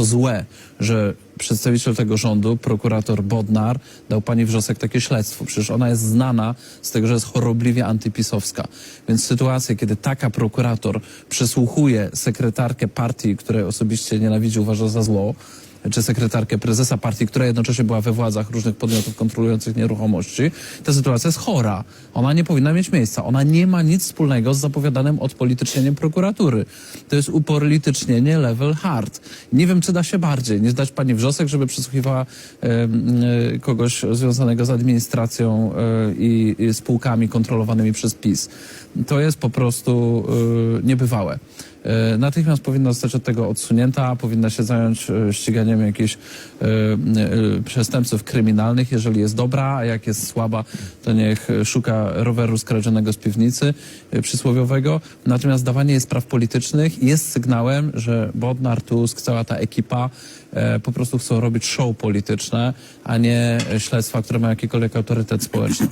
to złe, że przedstawiciel tego rządu, prokurator Bodnar, dał pani Wrzosek takie śledztwo. Przecież ona jest znana z tego, że jest chorobliwie antypisowska. Więc sytuacje, kiedy taka prokurator przesłuchuje sekretarkę partii, której osobiście nienawidzi, uważa za zło, czy sekretarkę prezesa partii, która jednocześnie była we władzach różnych podmiotów kontrolujących nieruchomości, ta sytuacja jest chora. Ona nie powinna mieć miejsca. Ona nie ma nic wspólnego z zapowiadanym odpolitycznieniem prokuratury. To jest upolitycznienie level hard. Nie wiem, czy da się bardziej. Nie zdać pani Wrzosek, żeby przesłuchiwała em, e, kogoś związanego z administracją e, i, spółkami kontrolowanymi przez PiS. To jest po prostu e, niebywałe. E, Natychmiast powinna zostać od tego odsunięta, powinna się zająć e, ściganiem jakichś e, przestępców kryminalnych, jeżeli jest dobra, a jak jest słaba, to niech szuka roweru skradzionego z piwnicy przysłowiowego. Natomiast dawanie jej spraw politycznych jest sygnałem, że Bodnar, Tusk, cała ta ekipa po prostu chcą robić show polityczne, a nie śledztwa, które mają jakikolwiek autorytet społeczny.